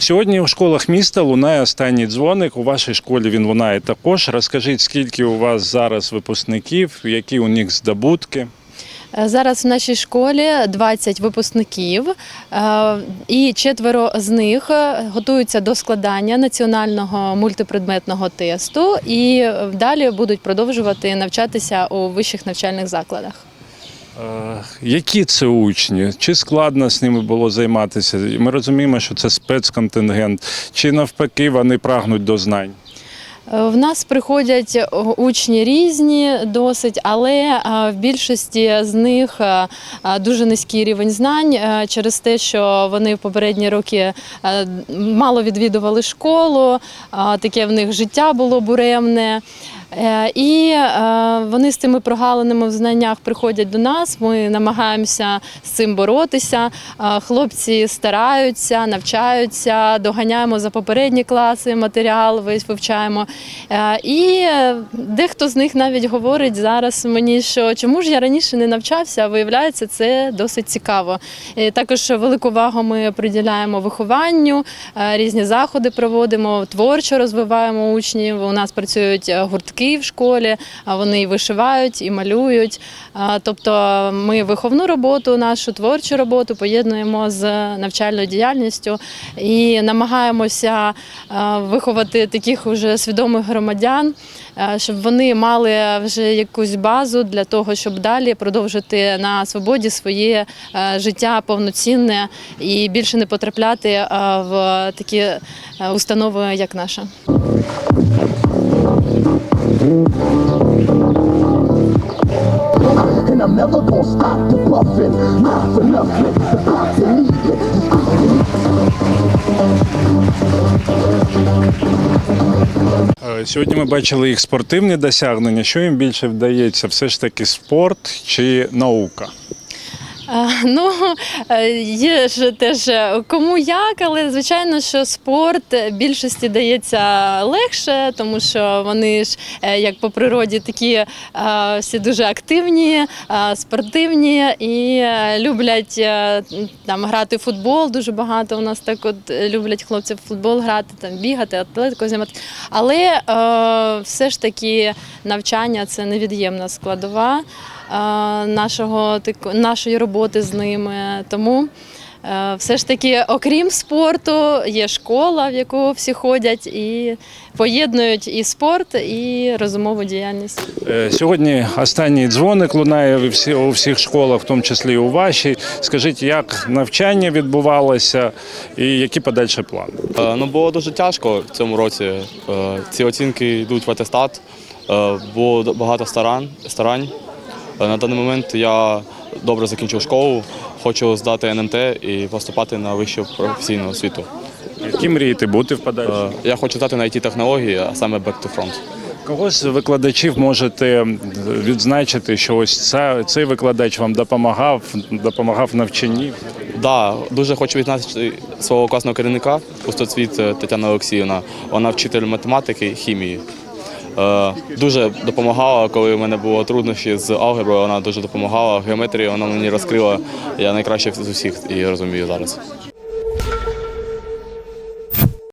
Сьогодні у школах міста лунає останній дзвоник. У вашій школі він лунає також. Розкажіть, скільки у вас зараз випускників, які у них здобутки? Е, Зараз в нашій школі 20 випускників, е, і четверо з них е, готуються до складання національного мультипредметного тесту і далі будуть продовжувати навчатися у вищих навчальних закладах. Е, Які це учні? Чи складно з ними було займатися? Ми розуміємо, що це спецконтингент, чи навпаки вони прагнуть до знань. Е, В нас приходять е, учні різні досить, але в більшості з них дуже низький рівень знань через те, що вони в попередні роки мало відвідували школу, таке в них життя було буремне. Е, І е, вони з цими прогалинами в знаннях приходять до нас. Ми намагаємося з цим боротися. Е, Хлопці стараються, навчаються, доганяємо за попередні класи матеріал, весь вивчаємо. І дехто з них навіть говорить зараз мені, що чому ж я раніше не навчався, а виявляється, це досить цікаво. Також велику увагу ми приділяємо вихованню, різні заходи проводимо, творчо розвиваємо учнів. У нас працюють е, гуртки в школі, вони і вишивають, і малюють. Тобто ми виховну роботу, нашу творчу роботу поєднуємо з навчальною діяльністю і намагаємося виховати таких уже свідомих громадян, щоб вони мали вже якусь базу для того, щоб далі продовжити на свободі своє життя повноцінне і більше не потрапляти в такі установи, як наша. And I'm never gonna stop the puffin', not for nothing. The cops are. Е, Сьогодні ми бачили їх спортивні досягнення. Що їм більше вдається? Все ж таки спорт чи наука? Ну, е, є ж теж е, кому як, але звичайно, що спорт більшості дається легше, тому що вони ж е, як по природі такі всі дуже активні, спортивні і люблять там грати в футбол. Дуже багато у нас так от люблять хлопці в футбол грати, там бігати, атлетику займати. Але все ж таки навчання це невід'ємна складова нашого тако- нашої роботи з ними. Тому е, все ж таки, окрім спорту, є школа, в яку всі ходять і поєднують і спорт, і розумову діяльність. Е, Сьогодні останній дзвоник лунає у всіх школах, в тому числі і у вашій. Скажіть, як навчання відбувалося і які подальші плани? Е, Ну, було дуже тяжко в цьому році. Е, Ці оцінки йдуть в атестат. Е, Було багато старань. Е, На даний момент я добре закінчив школу, хочу здати НМТ і поступати на вищу професійну освіту. Які мрієте бути в Е, подальшому? Я хочу здати на it технології, а саме Back to Front. Кого з викладачів можете відзначити, що ось ця, цей викладач вам допомагав, допомагав в навчанні? Да, дуже хочу відзначити свого класного керівника Пустоцвіт е, Тетяна Олексіївна. Вона вчитель математики, хімії. Е, Дуже допомагала, коли в мене було труднощі з алгеброю, вона дуже допомагала. Геометрію вона мені розкрила. Я найкраще з усіх її розумію зараз.